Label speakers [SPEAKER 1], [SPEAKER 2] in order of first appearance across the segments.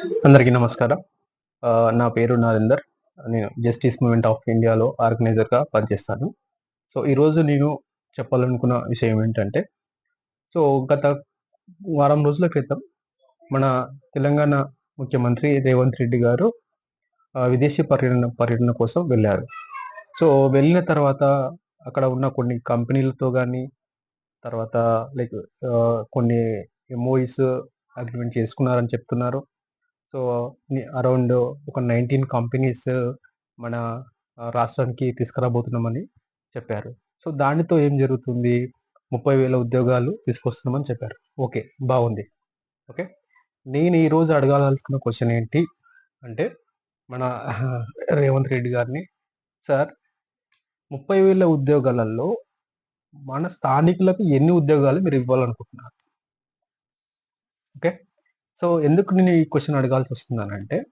[SPEAKER 1] అందరికీ నమస్కారం. నా పేరు నరేందర్ నేను జస్టిస్ మూమెంట్ ఆఫ్ ఇండియాలో ఆర్గనైజర్గా పనిచేస్తాను. సో ఈరోజు నేను చెప్పాలనుకున్న విషయం ఏంటంటే సో గత వారం రోజుల క్రితం మన తెలంగాణ ముఖ్యమంత్రి రేవంత్ రెడ్డి గారు విదేశీ పర్యటన పర్యటన కోసం వెళ్ళారు. సో వెళ్ళిన తర్వాత అక్కడ ఉన్న కొన్ని కంపెనీలతో కానీ తర్వాత లైక్ కొన్ని ఎంఓఈస్ అగ్రిమెంట్ చేసుకున్నారని చెప్తున్నారు. సో అరౌండ్ ఒక నైన్టీన్ కంపెనీస్ మన రాష్ట్రానికి తీసుకురాబోతున్నామని చెప్పారు. సో దానితో ఏం జరుగుతుంది? ముప్పై వేల ఉద్యోగాలు తీసుకొస్తున్నామని చెప్పారు. ఓకే బాగుంది. ఓకే? నేను ఈరోజు అడగాలనుకున్న క్వశ్చన్ ఏంటి అంటే మన రేవంత్ రెడ్డి గారిని సార్ ముప్పై వేల ఉద్యోగాలలో మన స్థానికులకు ఎన్ని ఉద్యోగాలు మీరు ఇవ్వాలనుకుంటున్నారు? సో ఎందుకు నేను ఈ క్వశ్చన్ అడగాల్సి వస్తుందనంటే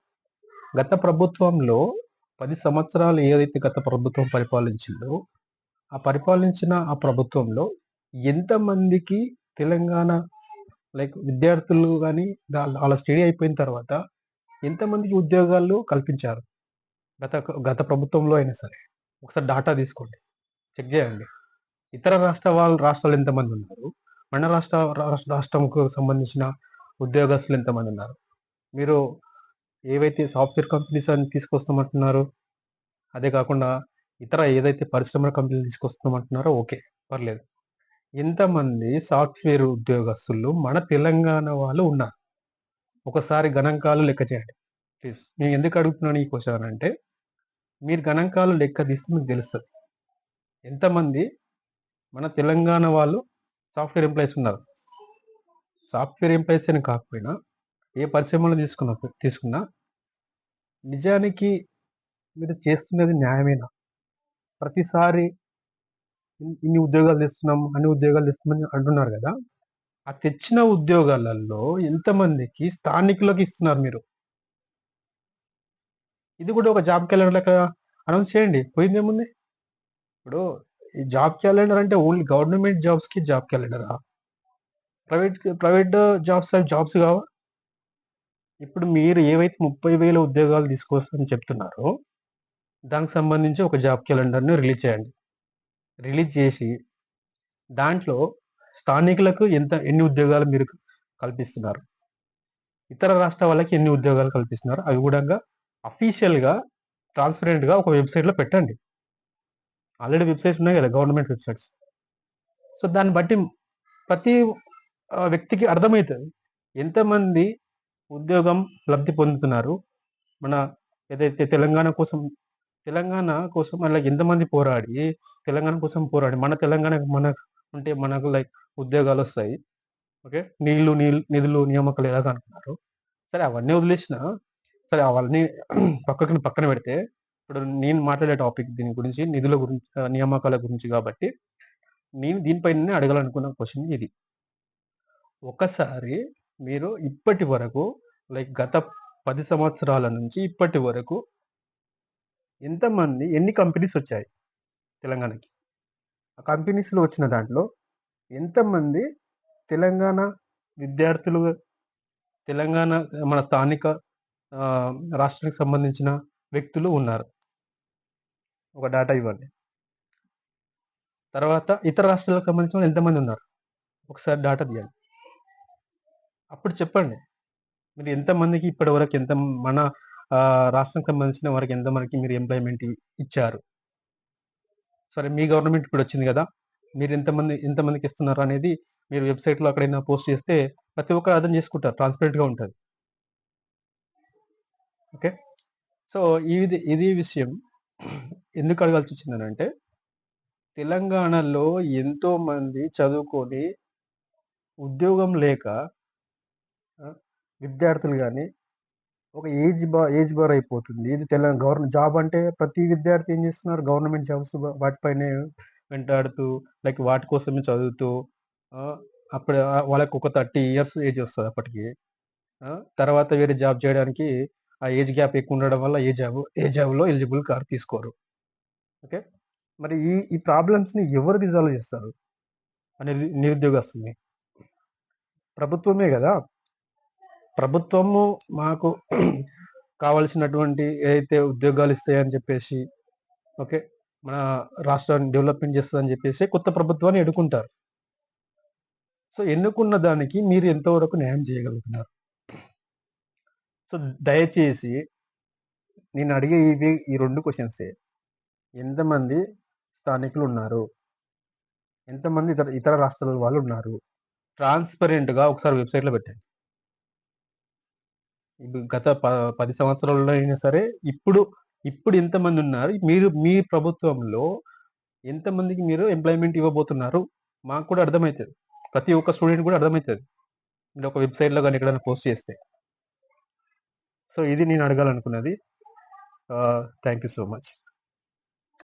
[SPEAKER 1] గత ప్రభుత్వంలో పది సంవత్సరాలు ఏదైతే గత ప్రభుత్వం పరిపాలించిందో ఆ పరిపాలించిన ఆ ప్రభుత్వంలో ఎంతమందికి తెలంగాణ లైక్ విద్యార్థులు కానీ వాళ్ళ స్టడీ అయిపోయిన తర్వాత ఎంతమందికి ఉద్యోగాలు కల్పించారు? గత గత ప్రభుత్వంలో అయినా సరే. ఒకసారి డాటా తీసుకోండి. చెక్ చేయండి. ఇతర రాష్ట్ర వాళ్ళు రాష్ట్రాలు ఎంతమంది ఉన్నారు? మన రాష్ట్ర- రాష్ట్రంకు సంబంధించిన ఉద్యోగస్తులు ఎంతమంది ఉన్నారు? మీరు ఏవైతే సాఫ్ట్వేర్ కంపెనీస్ అని తీసుకొస్తామంటున్నారు అదే కాకుండా ఇతర ఏదైతే పరిశ్రమల కంపెనీలు తీసుకొస్తామంటున్నారో ఓకే పర్లేదు. ఎంతమంది సాఫ్ట్వేర్ ఉద్యోగస్తులు మన తెలంగాణ వాళ్ళు ఉన్నారు? ఒకసారి గణాంకాలు లెక్క చేయండి ప్లీజ్. నేను ఎందుకు అడుగుతున్నాను ఈ క్వశ్చన్ అంటే మీరు గణాంకాలు లెక్క తీస్తే మీకు తెలుస్తుంది. ఎంతమంది మన తెలంగాణ వాళ్ళు సాఫ్ట్వేర్ ఎంప్లాయీస్ ఉన్నారు? సాఫ్ట్వేర్ ఎంప్లాయీస్ అని కాకపోయినా ఏ పరిశ్రమలో తీసుకున్న తీసుకున్నా నిజానికి మీరు చేస్తున్నది న్యాయమేనా? ప్రతిసారి ఇన్ని ఉద్యోగాలు తెస్తున్నాం అన్ని ఉద్యోగాలు తెస్తున్నామని అంటున్నారు కదా? ఆ తెచ్చిన ఉద్యోగాలలో ఎంతమందికి స్థానికులకు ఇస్తున్నారు మీరు? ఇది కూడా ఒక జాబ్ క్యాలెండర్ లెక్క అనౌన్స్ చేయండి. పోయిందేముంది? ఇప్పుడు ఈ జాబ్ క్యాలెండర్ అంటే ఓన్లీ గవర్నమెంట్ జాబ్స్కి జాబ్ క్యాలెండరా? ప్రైవేట్ ప్రైవేట్ జాబ్స్ జాబ్స్ కావా? ఇప్పుడు మీరు ఏవైతే ముప్పై వేల ఉద్యోగాలు తీసుకొస్తారని చెప్తున్నారో దానికి సంబంధించి ఒక జాబ్ క్యాలెండర్ని రిలీజ్ చేయండి. రిలీజ్ చేసి దాంట్లో స్థానికులకు ఎంత ఎన్ని ఉద్యోగాలు మీరు కల్పిస్తున్నారు? ఇతర రాష్ట్ర వాళ్ళకి ఎన్ని ఉద్యోగాలు కల్పిస్తున్నారు? అవి కూడా అఫీషియల్గా ట్రాన్స్పరెంట్గా ఒక వెబ్సైట్లో పెట్టండి. ఆల్రెడీ వెబ్సైట్స్ ఉన్నాయి కదా గవర్నమెంట్ వెబ్సైట్స్. సో దాన్ని బట్టి ప్రతి వ్యక్తికి అర్థమవుతుంది. ఎంతమంది ఉద్యోగం లబ్ధి పొందుతున్నారు? మన ఏదైతే తెలంగాణ కోసం తెలంగాణ కోసం అలా ఎంతమంది పోరాడి తెలంగాణ కోసం పోరాడి మన తెలంగాణ మన ఉంటే మనకు లైక్ ఉద్యోగాలు వస్తాయి. ఓకే? నీళ్ళు నీళ్ళు నిధులు నియామకాలు ఎలాగ అనుకున్నారు సరే అవన్నీ వదిలేసిన సరే అవన్నీ పక్కకి పక్కన పెడితే ఇప్పుడు నేను మాట్లాడే టాపిక్ దీని గురించి నిధుల గురించి నియామకాల గురించి కాబట్టి నేను దీనిపైన అడగాలనుకున్న క్వశ్చన్ ఇది. ఒకసారి మీరు ఇప్పటి వరకు లైక్ గత పది సంవత్సరాల నుంచి ఇప్పటి వరకు ఎంతమంది ఎన్ని కంపెనీస్ వచ్చాయి తెలంగాణకి? ఆ కంపెనీస్లో వచ్చిన దాంట్లో ఎంతమంది తెలంగాణ విద్యార్థులు తెలంగాణ మన స్థానిక రాష్ట్రానికి సంబంధించిన వ్యక్తులు ఉన్నారు. ఒక డేటా ఇవ్వండి. తర్వాత ఇతర రాష్ట్రాలకు సంబంధించిన వాళ్ళు ఎంతమంది ఉన్నారు? ఒకసారి డేటా తీయండి. అప్పుడు చెప్పండి. మీరు ఎంతమందికి ఇప్పటి వరకు ఎంత మన రాష్ట్రం రాష్ట్రానికి సంబంధించిన వారికి ఎంతమందికి మీరు ఎంప్లాయ్మెంట్ ఇచ్చారు? సరే మీ గవర్నమెంట్ ఇప్పుడు వచ్చింది కదా. మీరు ఎంతమంది ఎంతమందికి ఇస్తున్నారు అనేది మీరు వెబ్సైట్లో అక్కడైనా పోస్ట్ చేస్తే ప్రతి ఒక్కరు అర్థం చేసుకుంటారు ట్రాన్స్పరెంట్గా ఉంటుంది. ఓకే? సో ఇది ఇది విషయం ఎందుకు అడగాల్సి వచ్చిందని అంటే తెలంగాణలో ఎంతో మంది చదువుకొని ఉద్యోగం లేక విద్యార్థులు కానీ ఒక ఏజ్ బా ఏజ్ బార్ అయిపోతుంది. ఇది తెలంగాణ గవర్నమెంట్ జాబ్ అంటే ప్రతి విద్యార్థి ఏం చేస్తున్నారు? గవర్నమెంట్ జాబ్స్ వాటిపైనే వెంటాడుతూ లైక్ వాటి కోసమే చదువుతూ అప్పుడు వాళ్ళకి ఒక థర్టీ ఇయర్స్ ఏజ్ వస్తుంది అప్పటికి. తర్వాత వేరే జాబ్ చేయడానికి ఆ ఏజ్ గ్యాప్ ఎక్కువ ఉండడం వల్ల ఏ జాబ్ ఏ జాబ్లో ఎలిజిబుల్ కార్ తీసుకోరు. ఓకే? మరి ఈ ఈ ప్రాబ్లమ్స్ని ఎవరు రిజాల్వ్ చేస్తారు? అనేది నిరుద్యోగస్తుల్ని. ప్రభుత్వమే కదా? ప్రభుత్వము మాకు కావాల్సినటువంటి ఏదైతే ఉద్యోగాలు ఇస్తాయని చెప్పేసి ఓకే మన రాష్ట్రాన్ని డెవలప్మెంట్ చేస్తుందని చెప్పేసి కొత్త ప్రభుత్వాన్ని ఎన్నుకుంటారు. సో ఎన్నుకున్న దానికి మీరు ఎంతవరకు న్యాయం చేయగలుగుతున్నారు? సో దయచేసి నేను అడిగే ఇవి ఈ రెండు క్వశ్చన్సే ఎంతమంది స్థానికులు ఉన్నారు? ఎంతమంది ఇతర ఇతర రాష్ట్రాల వాళ్ళు ఉన్నారు? ట్రాన్స్పరెంట్గా ఒకసారి వెబ్సైట్లో పెట్టండి. గత ప పది సంవత్సరాలలో అయినా సరే ఇప్పుడు ఇప్పుడు ఎంతమంది ఉన్నారు? మీరు మీ ప్రభుత్వంలో ఎంతమందికి మీరు ఎంప్లాయ్మెంట్ ఇవ్వబోతున్నారు? మాకు కూడా అర్థమవుతుంది ప్రతి ఒక్క స్టూడెంట్ కూడా అర్థమవుతుంది మీరు ఒక వెబ్సైట్లో కానీ ఎక్కడైనా పోస్ట్ చేస్తే. సో ఇది నేను అడగాలనుకున్నది. Thank you so much.